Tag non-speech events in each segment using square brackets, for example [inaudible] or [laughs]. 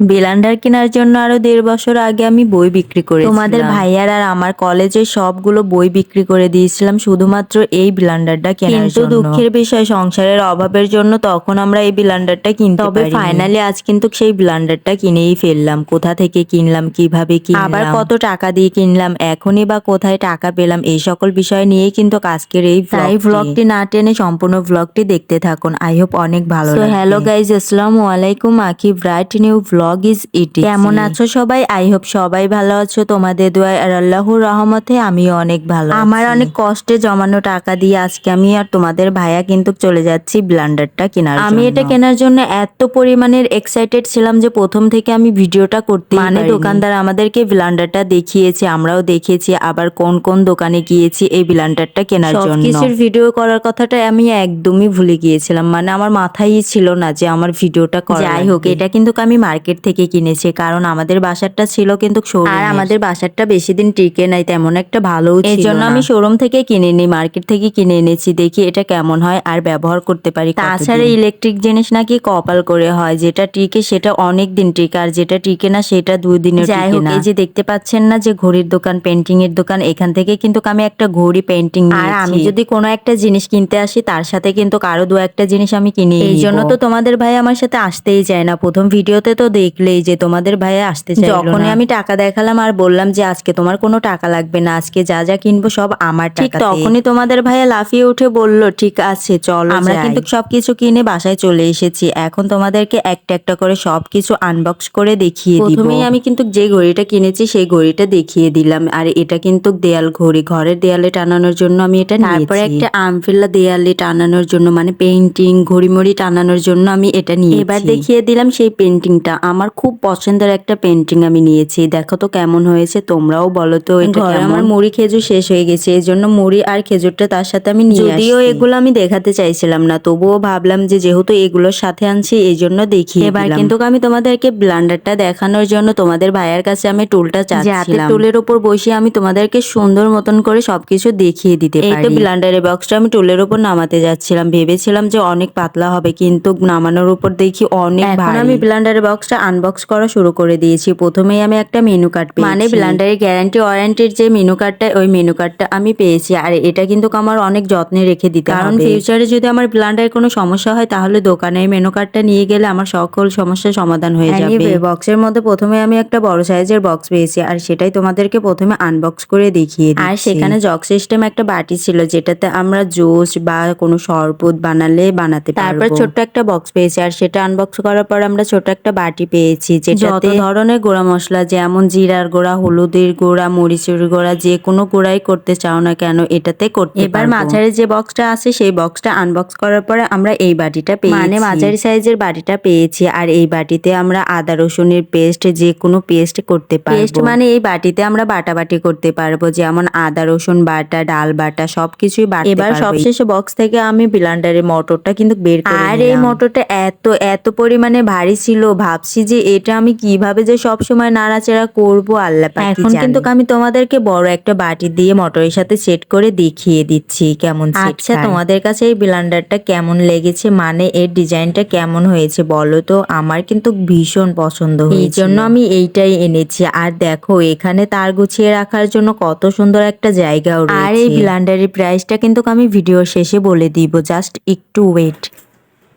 Blender কেনার জন্য আরও দেড় বছর আগে আমি বই বিক্রি করে তোমাদের ভাইয়ার আর আমার কলেজে সবগুলো বই বিক্রি করে দিয়েছিলাম শুধুমাত্র এই ব্লেন্ডারটা কেনার কিন্তু দুঃখের বিষয় সংসারের অভাবের জন্য তখন আমরা এই ব্লেন্ডারটা কিনতে তবে ফাইনালি আজ কিন্তু সেই ব্লেন্ডারটা কিনেই ফেললাম। কোথা থেকে কিনলাম কীভাবে কিনলাম? আবার কত টাকা দিয়ে কিনলাম এখনই বা কোথায় টাকা পেলাম এই সকল বিষয় নিয়েই কিন্তু আজকের এই তাই ভ্লগটি না টেনে সম্পূর্ণ ভ্লগটি দেখতে থাকুন। আই হোপ অনেক ভালো হ্যালো গাইজ আসসালামু আলাইকুম Aki bright new vlog is it কেমন আছো সবাই? আই হোপ সবাই ভালো আছো। তোমাদের দোয়ায় আর আল্লাহর রহমতে আমিও অনেক ভালো আমার অনেক কষ্টে জমানো টাকা দিয়ে আজকে আমি আর তোমাদের ভাইয়া কিন্তু চলে যাচ্ছি ব্লান্ডারটা কেনার আমি এটা কেনার জন্য এত পরিমাণের এক্সাইটেড ছিলাম যে প্রথম থেকে আমি ভিডিওটা করতে মানে দোকানদার আমাদেরকে ব্লান্ডারটা দেখিয়েছে আমরাও দেখেছি আবার কোন কোন দোকানে গিয়েছি এই ব্লান্ডারটা কেনার জন্য। কিছুর ভিডিও করার কথাটা আমি একদমই ভুলে গিয়েছিলাম। মানে আমার মাথায় ছিল না যে আমার ভিডিওটা করা যাই হোক এটা কিন্তু আমি মার্কেট থেকে কিনেছি কারণ আমাদের বাসারটা ছিল কিন্তু আর আমাদের বাসারটা বেশি দিন টিকে নাই তেমন একটা ভালো এই জন্য আমি শোরুম থেকে কিনে নিই মার্কেট থেকে কিনে এনেছি দেখি এটা কেমন হয় আর ব্যবহার করতে পারি তাছাড়া ইলেকট্রিক জিনিস নাকি কপাল করে হয় যেটা টিকে সেটা অনেক দিন টিকে আর যেটা টিকে না সেটা দুই দিনের যাই হোক এই যে দেখতে পাচ্ছেন না যে ঘড়ির দোকান পেন্টিং এর দোকান এখান থেকে কিন্তু আমি একটা ঘড়ি পেন্টিং আর আমি যদি কোনো একটা জিনিস কিনতে আসি তার সাথে কিন্তু কারও দু একটা জিনিস আমি কিনি এই জন্য তো তোমাদের ভাই আমার সাথে আসতেই চায় না। প্রথম ভিডিওতে তো দেখলেই যে তোমাদের ভাই আসতে চাই যখনই আমি টাকা দেখালাম আর বললাম যে আজকে তোমার কোনো টাকা লাগবে না আজকে যা যা কিনবো সব আমার ঠিক তখনই তোমাদের ভাইয়া লাফিয়ে উঠে বলল ঠিক আছে চলো আমরা কিন্তু সবকিছু কিনে বাসায় চলে এসেছি। এখন তোমাদেরকে একটা একটা করে সবকিছু আনবক্স করে দেখিয়ে দিব। প্রথমেই আমি কিন্তু যে ঘড়িটা কিনেছি সেই ঘড়িটা দেখিয়ে দিলাম। আর এটা কিন্তু দেয়াল ঘড়ি ঘরের দেয়ালে টানানোর জন্য আমি এটা তারপরে একটা আমফিল্লা দেয়ালে টানানোর জন্য মানে পেইন্টিং ঘড়ি মড়ি টানানোর জন্য আমি এটা নিয়ে এবার দেখিয়ে দিলাম সেই পেন্টিংটা আমার খুব পছন্দের একটা পেন্টিং আমি নিয়েছি। দেখো তো কেমন হয়েছে তোমরাও বলো তো ঘরে আমার মুড়ি খেজুর শেষ হয়ে গেছে এই জন্য মুড়ি আর খেজুরটা তার সাথে আমি নিয়ে যদিও এগুলো আমি দেখাতে চাইছিলাম না তবুও ভাবলাম যে যেহেতু এগুলোর সাথে আনছি এই জন্য দেখি এবার কিন্তু আমি তোমাদেরকে ব্লান্ডারটা দেখানোর জন্য তোমাদের ভাইয়ের কাছে আমি টুলটা চাচ্ছিলাম। টুলের উপর বসে আমি তোমাদেরকে সুন্দর মতন করে সবকিছু দেখিয়ে দিতে এই তো ব্লান্ডারের বক্সটা আমি টুলের উপর নামাতে যাচ্ছিলাম ভেবেছিলাম যে অনেক পাতলা হবে কিন্তু নামানোর উপর দেখি অনেক এখন আমি ব্লান্ডারের বক্সটা আনবক্স করা শুরু করে দিয়েছি। প্রথমেই আমি একটা মেনু কার্ড মানে ব্লান্ডারের গ্যারান্টি ওয়ারেন্টির যে মেনু কার্ডটা ওই মেনু কার্ডটা আমি পেয়েছি। আর এটা কিন্তু আমার অনেক যত্নে রেখে দিতে কারণ ফিউচারে যদি আমার ব্লান্ডারের কোনো সমস্যা হয় তাহলে দোকানে মেনু কার্ডটা নিয়ে গেলে আমার সকল সমস্যার সমাধান হয়ে যাবে। বক্সের মধ্যে প্রথমে আমি একটা বড় সাইজের বক্স পেয়েছি। আর সেটাই তোমাদেরকে প্রথমে আনবক্স করে দেখিয়ে আর সেখানে জগ সিস্টেম একটা বাটি ছিল যেটাতে আমরা জুস বা কোনো শরবত বানালে বানাতে তারপর ছোট্ট একটা বক্স পেয়েছি। আর সেটা আনবক্স করার পর আমরা ছোট একটা বাটি পেয়েছি যেটাতে ধরনের গুঁড়া মশলা যেমন জিরার গুঁড়া হলুদের গুঁড়া মরিচের গুঁড়া যে কোনো গুঁড়াই করতে চাও না কেন এটাতে করতে এবার মাঝারি যে বক্সটা আছে সেই বক্সটা আনবক্স করার পরে আমরা এই বাটিটা পেয়েছি। মানে মাঝারি সাইজের বাটিটা পেয়েছি আর এই বাটিতে আমরা আদা রসুনের পেস্ট যে কোনো পেস্ট করতে পারব। পেস্ট মানে এই বাটিতে আমরা বাটাবাটি করতে পারব যেমন আদা রসুন বাটা ডাল বাটা সবকিছুই বাটতে এবার সবশেষে বক্স থেকে আমি ব্লান্ডারের মোটরটা কিন্তু বের করে আর এই মোটরটা এত এত পরিমাণে ভারী ছিল ভাবছি যে এটা আমি কীভাবে যে সব সময় নাড়াচাড়া করব আল্লাহ পাক এখন কিন্তু আমি তোমাদেরকে বড় একটা বাটি দিয়ে মটরের সাথে সেট করে দেখিয়ে দিচ্ছি কেমন আচ্ছা তোমাদের কাছে এই ব্লান্ডারটা কেমন লেগেছে? মানে এর ডিজাইনটা কেমন হয়েছে বলো তো? আমার কিন্তু ভীষণ পছন্দ হয়েছে এই জন্য আমি এইটাই এনেছি। আর দেখো এখানে তার গুছিয়ে রাখার জন্য কত সুন্দর একটা জায়গাও রয়েছে আর এই ব্লান্ডারের প্রাইসটা কিন্তু আমি ভিডিওর শেষে বলে দিব। জাস্ট একটু ওয়েট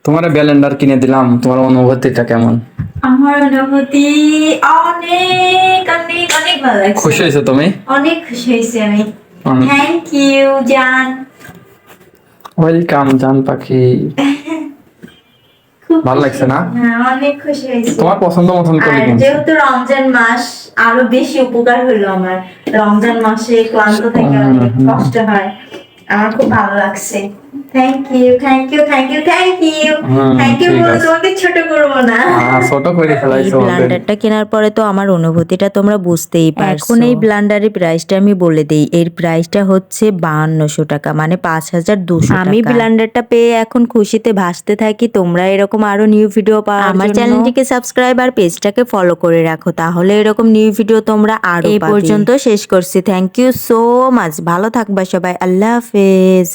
তোমার ব্যালেন্ডার কিনে দিলাম তোমার অনুভূতিটা কেমন? আমার অনুভূতি অনেক অনেক অনেক ভালো লাগছে। খুশি হয়েছো তুমি? অনেক খুশি হয়েছি আমি। থ্যাংক ইউ জান। ওয়েলকাম জান পাখি। ভালো লাগছে না? হ্যাঁ অনেক খুশি হয়েছি। তোমার পছন্দ মতন করে যেহেতু রমজান মাস আরও বেশি উপকার হলো আমার। রমজান মাসে ক্লান্ত থেকে অনেক কষ্ট হয়। আমার খুব ভালো লাগছে। Thank you thank you thank you thank you thank you বলে তোমাকে ছোট করব না। ছোট করে [laughs] ফেলাইছো ওদের। ব্লান্ডারটা কেনার পরে তো আমার অনুভূতিটা তোমরা বুঝতেই পারছ। এখন এই ব্লান্ডারের প্রাইসটা আমি বলে দেই। এর প্রাইসটা হচ্ছে বাহান্নশো টাকা মানে পাঁচ হাজার দুশো আমি ব্লান্ডারটা পেয়ে এখন খুশিতে ভাসতে থাকি। তোমরা এরকম আরও নিউ ভিডিও পাওয়ার আমার চ্যানেলটিকে সাবস্ক্রাইব আর পেজটাকে ফলো করে রাখো। তাহলে এরকম নিউ ভিডিও তোমরা আরও এই পর্যন্ত শেষ করছি। থ্যাংক ইউ সো মাচ ভালো থাকবা সবাই। আল্লাহ হাফেজ।